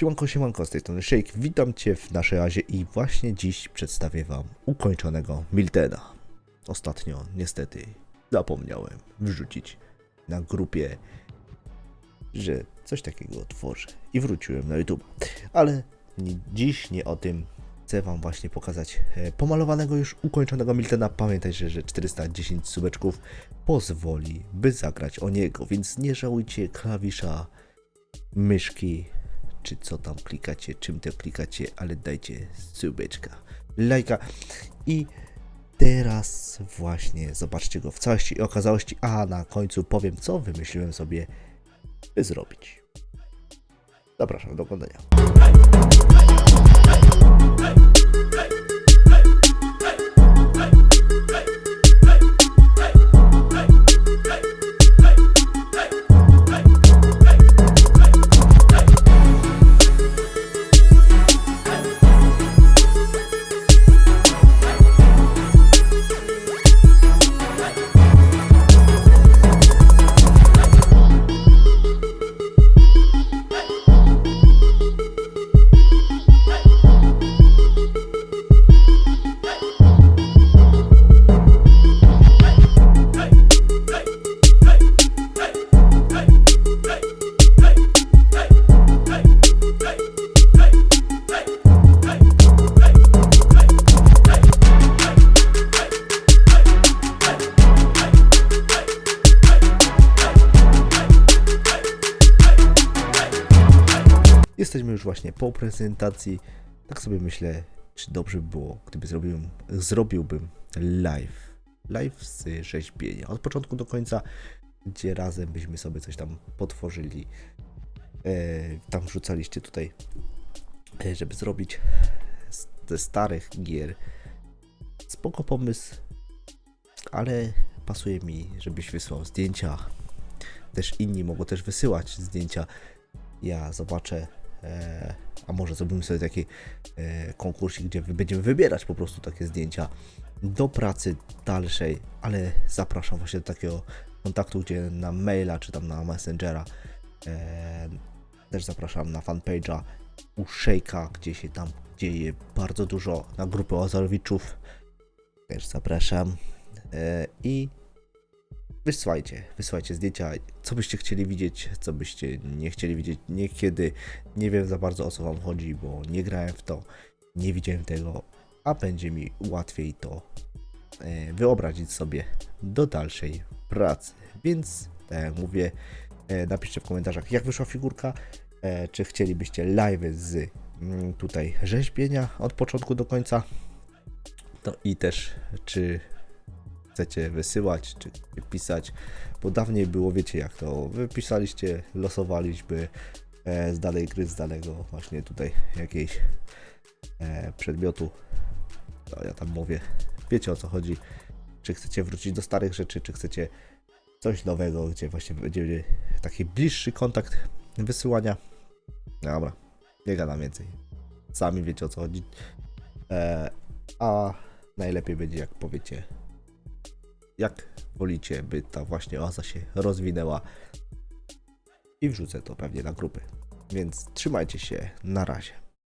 Siemanko, siemanko, z tej strony Shake. Witam Cię w naszej razie i właśnie dziś przedstawię Wam ukończonego Miltena. Ostatnio, niestety, zapomniałem wrzucić na grupie, że coś takiego otworzę i wróciłem na YouTube. Ale nie, dziś nie o tym. Chcę Wam właśnie pokazać e, pomalowanego już ukończonego Miltena. Pamiętajcie, że 410 subeczków pozwoli, by zagrać o niego, więc nie żałujcie klawisza, myszki, czy co tam klikacie, czym to klikacie, ale dajcie subeczka, lajka i teraz właśnie zobaczcie go w całości i okazałości, a na końcu powiem, co wymyśliłem sobie, by zrobić. Zapraszam do oglądania. Jesteśmy już właśnie po prezentacji. Tak sobie myślę, czy dobrze by było, gdyby zrobił, zrobiłbym live. Live z rzeźbienia. Od początku do końca, gdzie razem byśmy sobie coś tam potworzyli. E, tam wrzucaliście tutaj, e, żeby zrobić ze starych gier. Spoko pomysł, ale pasuje mi, żebyś wysłał zdjęcia. Też inni mogą też wysyłać zdjęcia. Ja zobaczę, a może zrobimy sobie taki e, konkursik, gdzie będziemy wybierać po prostu takie zdjęcia do pracy dalszej, ale zapraszam właśnie do takiego kontaktu, gdzie na maila czy tam na messengera e, też zapraszam na fanpage'a u Shake'a, gdzie się tam dzieje bardzo dużo, na grupę Ozorowiczów też zapraszam. E, i Wysłajcie, wysłajcie zdjęcia, co byście chcieli widzieć, co byście nie chcieli widzieć. Niekiedy nie wiem za bardzo o co wam chodzi, bo nie grałem w to, nie widziałem tego, a będzie mi łatwiej to e, wyobrazić sobie do dalszej pracy. Więc, tak jak mówię, e, napiszcie w komentarzach, jak wyszła figurka, e, czy chcielibyście live z mm, tutaj rzeźbienia od początku do końca. No i też, czy chcecie wysyłać, czy pisać, bo dawniej było, wiecie jak to, wy pisaliście, losowaliśmy e, z danej gry, z danego właśnie tutaj jakiejś e, przedmiotu, to ja tam mówię, wiecie o co chodzi, czy chcecie wrócić do starych rzeczy, czy chcecie coś nowego, gdzie właśnie będzie taki bliższy kontakt wysyłania. Dobra, nie gadam więcej. Sami wiecie o co chodzi. E, a najlepiej będzie jak powiecie jak wolicie, by ta właśnie oaza się rozwinęła i wrzucę to pewnie na grupy. Więc trzymajcie się, na razie.